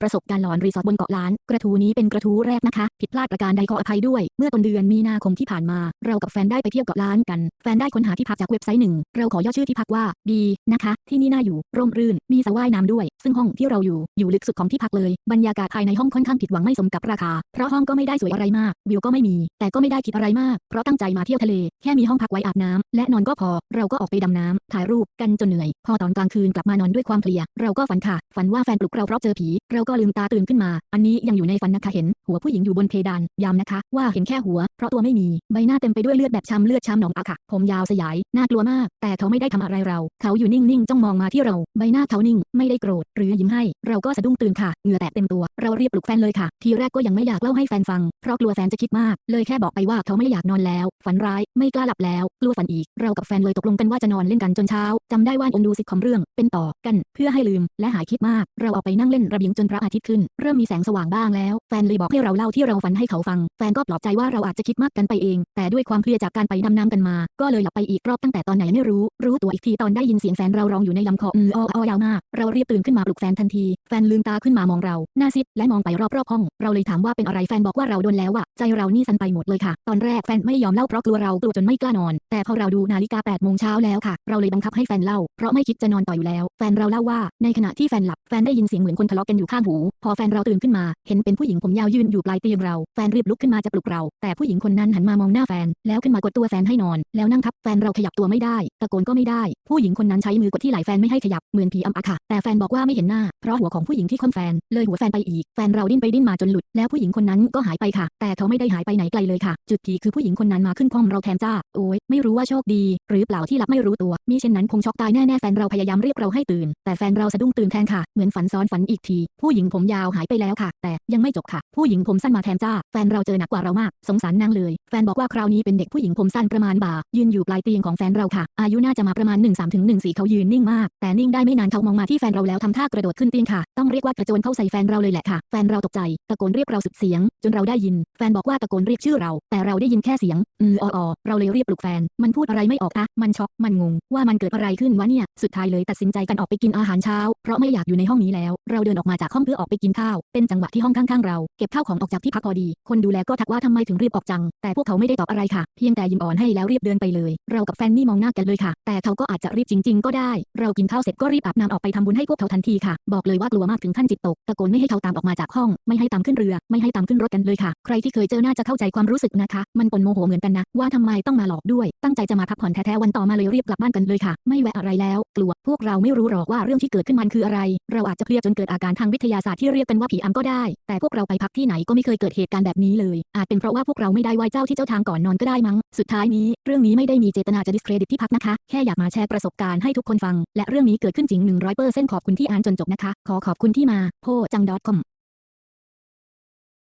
ประสบการณ์หลอนรีสอร์ทบนเกาะล้าน กระทู้นี้เป็นกระทู้แรกนะคะ ผิดพลาดประการใดขออภัยด้วย เมื่อต้นเดือนมีนาคมที่ผ่านมา เรากับแฟนได้ไปเที่ยวเกาะล้านกัน แฟนได้ค้นหาที่พักจากเว็บไซต์หนึ่ง เราขอย่อชื่อที่พักว่าดีนะคะ ที่นี่น่าอยู่ ร่มรื่น มีสระว่ายน้ำด้วย ซึ่งห้องที่เราอยู่ อยู่ลึกสุดของที่พักเลย บรรยากาศภายในห้องค่อนข้างผิดหวังไม่สมกับราคา เพราะห้องก็ไม่ได้สวยอะไรมาก วิวก็ไม่มี แต่ก็ไม่ได้คิดอะไรมาก เพราะตั้งใจมาเที่ยวทะเล แค่มีห้องพักไว้อาบน้ำและนอนก็พอ เราก็ออกไปดำน้ำถ่ายรูปกันจนเหนื่อย พอตอนกลางคืนกลับมานอนด้วยความเพลีย เราก็ฝันค่ะ ฝันว่าแฟนปลุกเราเพราะเจอผี เราก็ลืมตาตื่นขึ้นมา อันนี้ยังอยู่ในฝันนะคะเห็น หัวผู้หญิงอยู่บนเพดานย้ำนะคะ ว่าเห็นแค่หัว เพราะตัวไม่มีใบหน้าเต็มไปด้วยเลือดแบบช้ำเลือดช้ำหนองอะค่ะ ผมยาวสยายน่ากลัวมาก แต่เขาไม่ได้ทำอะไรเรา เขาอยู่นิ่งๆจ้องมองมาที่เรา ใบหน้าเขานิ่ง ไม่ได้โกรธหรือยิ้มให้ เราก็สะดุ้งตื่นค่ะเหงื่อแตกเต็มตัว เราเรีบปลุกแฟนเลยค่ะ ทีแรกก็ยังไม่อยากเล่าให้แฟนฟัง เพราะกลัวแฟนจะคิดมาก เลยแค่บอกไปว่าเขาไม่อยากนอนแล้ว ฝันร้ายไม่กล้าหลับแล้วกลัวฝันอีก เรากับแฟนเลยตกลงกันว่าจะนอนเล่นกันจนเช้าจำได้ว่าอมดูซิคอมเรื่องเป็นต่อกัน เพื่อให้ลืมและหายคิดมาก เราออกไปนั่งเล่นระเบียงจนพระอาทิตย์ขึ้น เริ่มมีแสงสว่างบ้างแล้ว แฟนเลยบอกให้เราเล่าที่เราฝันให้เขาฟัง แฟนก็ปลอบใจว่าเราอาจจะคิดมากกันไปเอง แต่ด้วยความเพลียจากการไปดำน้ำกันมา ก็เลยหลับไปอีกรอบตั้งแต่ตอนไหนไม่รู้ รู้ตัวอีกทีตอนได้ยินเสียงแฟนเราร้องอยู่ในลำคออือออยาวมาก เรารีบตื่นขึ้นมาปลุกแฟนทันที แฟนลืมตาขึ้นมามองเรา หน้าซิดและมองไปรอบๆห้อง เราเลยถามว่าเป็นอะไร แฟนบอกว่าเราโดนแล้วอะใจเรานี่สั่นไปหมดเลยค่ะ ตอนแรกแฟนไม่ยอมเล่าเพราะกลัวเรากลัวจนไม่กล้านอน แต่พอเราดูนาฬิกา8โมงเช้าแล้วค่ะ เราเลยบังคับให้แฟนเล่า เพราะไม่คิดจะนอนต่ออยู่แล้ว แฟนเราเล่าว่า ในขณะที่แฟนหลับ แฟนได้ยินเสียงเหมือนคนทะเลาะกันอยู่ข้างหูพอแฟนเราตื่นขึ้นมา เห็นเป็นผู้หญิงผมยาวยืนอยู่ปลายเตียงเรา แฟนรีบลุกขึ้นมาจะปลุกเรา แต่ผู้หญิงคนนั้นหันมามองหน้าแฟน แล้วขึ้นมากดตัวแฟนให้นอน แล้วนั่งทับแฟนเราขยับตัวไม่ได้ ตะโกนก็ไม่ได้ ผู้หญิงคนนั้นใช้มือกดที่ไหล่แฟนไม่ให้ขยับ เหมือนผีอำอะค่ะ แต่แฟนบอกว่าไม่เห็นหน้า เพราะหัวของผู้หญิงที่ค่อมแฟน เลยหัวแฟนไปอีก แฟนเราดิ้นไปดิ้นมาจนหลุด แล้วผู้หญิงคนนั้นก็หายไปค่ะ แต่เขาไม่ได้หายไปไหนไกลเลยค่ะ จุดพีคคือผู้หญิงคนนั้นมาขึ้นคล่อมเราแทนจ้า โอ้ยไม่รู้ว่าโชคดี หรือเปล่าที่หลับไม่รู้ตัวมิเช่นนั้นคงช็อกตายแน่ๆแฟนเราพยายามเรียกเราให้ตื่น แต่แฟนเราสะดุ้งตื่นแทนค่ะ เหมือนฝันซ้อนฝันอีกที ผู้หญิงผมยาวหายไปแล้วค่ะ แต่ยังไม่จบค่ะ ผู้หญิงผมสั้นมาแทนจ้า แฟนเราเจอหนักกว่าเรามาก สงสารนางเลย แฟนบอกว่าคราวนี้เป็นเด็กผู้หญิงผมสั้นประมาณบ่า ยืนอยู่ปลายเตียงของแฟนเราค่ะ อายุน่าจะมาประมาณ 1 3ถึง1 4เขายืนนิ่งมาก แต่นิ่งได้ไม่นานเขามองมาที่แฟนเราแล้วทำท่ากระโดดขึ้นเตียงค่ะ ต้องเรียกว่ากระโจนเข้าใส่แฟนเราเลยแหละค่ะ แฟนเราตกใจ ตะโกนเรียกเราสุดเสียง จนเราได้ยิน แฟนบอกว่าตะโกนเรียกชื่อเรา แต่เราได้ยินแค่เสียง อือออเราเลยเรียกปลุกแฟน มันพูดอะไรไม่ออกคะมันช็อก มันงง ว่ามันเกิดอะไรขึ้นวะเนี่ย สุดท้ายเลยตัดสินใจกันออกไปกินอาหารเช้า เพราะไม่อยากอยู่ในห้องนี้แล้ว เราเดินออกมาจากห้องเพื่อออกไปกินข้าว เป็นจังหวะที่ห้องข้างๆเรา เก็บข้าวของออกจากที่พักพอดี คนดูแลก็ทักว่าทำไมถึงรีบออกจัง แต่พวกเขาไม่ได้ตอบอะไรค่ะ เพียงแต่ยิ้มอ่อนให้แล้วรีบเดินไปเลย เรากับแฟนนี่มองหน้ากันเลยค่ะ แต่เขาก็อาจจะรีบจริง ๆ ก็ได้ เรากินข้าวเสร็จก็รีบอาบน้ำออกไปทำบุญให้พวกเขาทันทีค่ะ บอกเลยว่ากลัวมากถึงขั้นจิตตก ตะโกนไม่ให้เขาตามออกมาจากห้อง ไม่ให้ตามขึ้นเรือ ไม่ให้ตามขึ้นรถกันเลยค่ะ ใครที่เคยเจอน่าจะเข้าใจความรู้สึกนะคะ มันปนโมโหเหมือนกันนะ ว่าทำไมต้องมาหลอกด้วย ตั้งใจจะมาพักผ่อนแท้ๆวันต่อมาเลยรีบกลับบ้านกันเลยค่ะ ไม่แวะอะไรแล้ว กลัว พวกเราไม่รู้หรอกว่าเรื่องที่เกิดขึ้นมันคืออะไร เราอาจจะเพลียจนเกิดอาการทางวิทยาศาสตร์ที่เรียกกันว่าผีอำก็ได้ แต่พวกเราไปพักที่ไหนก็ไม่เคยเกิดเหตุการณ์แบบนี้เลย อาจเป็นเพราะว่าพวกเราไม่ได้ไหว้เจ้าที่เจ้าทางก่อนนอนก็ได้มั้ง สุดท้ายนี้เรื่องนี้ไม่ได้มีเจตนาจะ discredit ที่พักนะคะ แค่อยากมาแชร์ประสบการณ์ให้ทุกคนฟัง และเรื่องนี้เกิดขึ้นจริง100%ขอบคุณที่อ่านจนจบนะคะ ขอขอบคุณที่มาโพจัง .com